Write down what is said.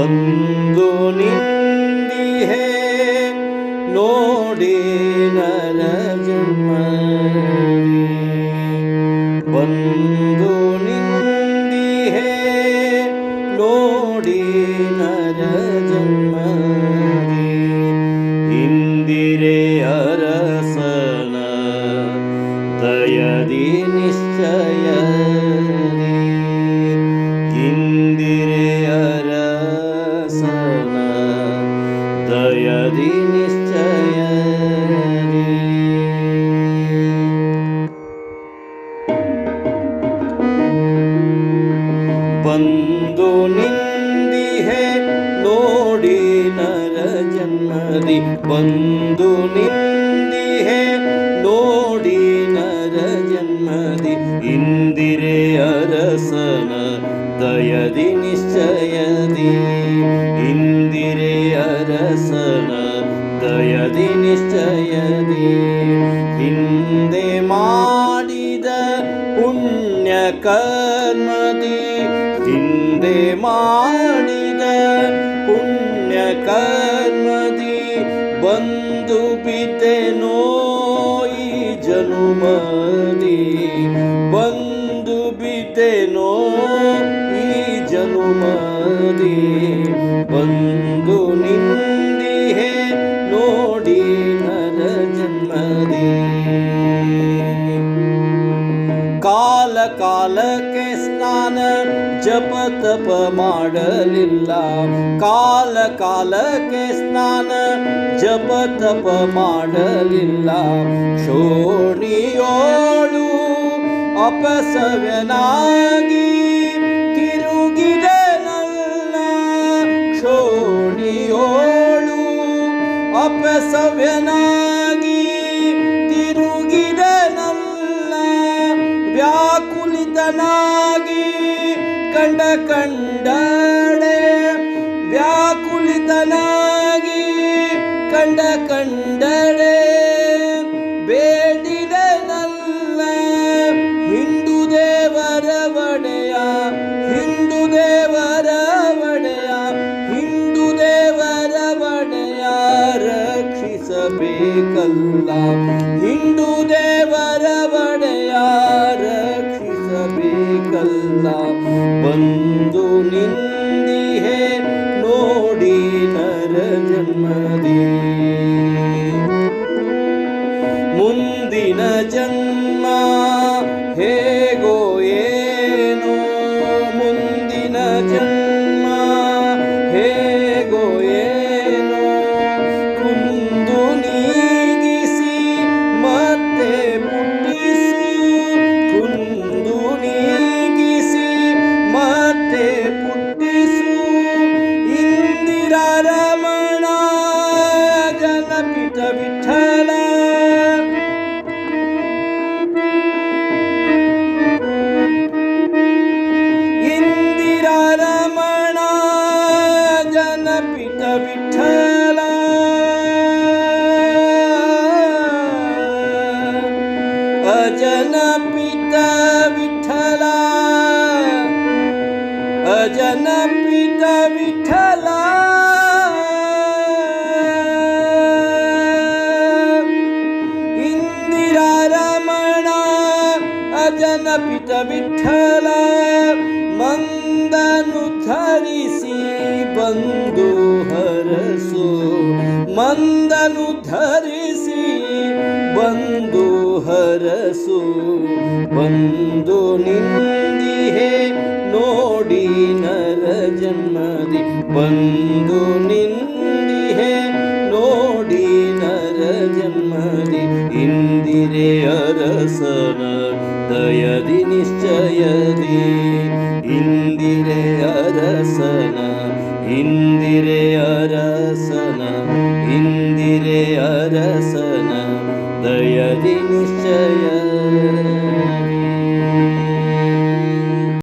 ಬಂದು ನಿಂದಿಹೆ ನೋಡಿ ನನ್ನ ಜನ್ಮ ಬಂದು ದಯದಿ ನಿಶ್ಚಯದಿ ಬಂದು ನಿಂದಿಹೆ ನೋಡಿ ನರ ಜನ್ಮದಿ ಬಂದು ನಿಂದಿಹೆ ನೋಡಿ ನರ ಜನ್ಮದಿ ಇಂದಿರೆ ಅರಸನ ದಯದಿ ನಿಶ್ಚಯದಿ ಇಂದಿರೆ ಅರಸನ ದಯದಿ ನಿಶ್ಚಯದಿ. ಹಿಂದೆ ಮಾಡಿದ ಪುಣ್ಯ ಕರ್ಮದಿ. ಹಿಂದೆ ಮಾಡಿದ ಪುಣ್ಯ ಕರ್ಮದಿ. ಬಂದು ಬಿತೆ ಈ ಜನುಮದಿ. ಜಪ ತಪ ಮಾಡಲಿಲ್ಲ. ಕಾಲ ಕಾಲಕ್ಕೆ ಸ್ನಾನ ಜಪ ತಪ ಮಾಡಲಿಲ್ಲ. ಶೋಣಿಯೋಳು ಅಪಸವ್ಯನಾಗಿ ತಿರುಗಿದನಲ್ಲ. ಶೋಣಿಯೋಳು ಅಪಸವ್ಯನಾಗಿ ಕಂಡಡೆ ವ್ಯಾಕುಲಿತನಾಗಿ ಕಂಡ ಕಂಡಡೆ ಮುಂದಿನ ಜನ್ಮ ಹೇಗೋ ಏನೋ ಮುಂದಿನ ಜನ್ಮ. ಅಜನಪಿತ ವಿಠಲ ಅಜನಪಿತ ವಿಠಲ. ಇಂದಿರಾ ವಿಠಲ. ಮಂದನು ಧರಿಸಿ ಬಂದು ಹರಸು. ಮಂದನು ಧರಿಸಿ ಬಂದು ಹರಸು. ಬಂದು ನಿಂದಿಹೆ ನೋಡಿ ನರ ಜನ್ಮದಿ. ಬಂದು ನಿಂದಿಹೆ ನೋಡಿ ನರ ಜನ್ಮದಿ. ಇಂದಿರೆ ಅರಸನ ದಯದಿ ನಿಶ್ಚಯದಿ. ಇಂದಿರೆ ಅರಸನ ಇಂದಿರೆ ಅರಸನ ಇಂದಿರೆ ಅರಸನ. ದಯದಿ ನಿಶ್ಚಯ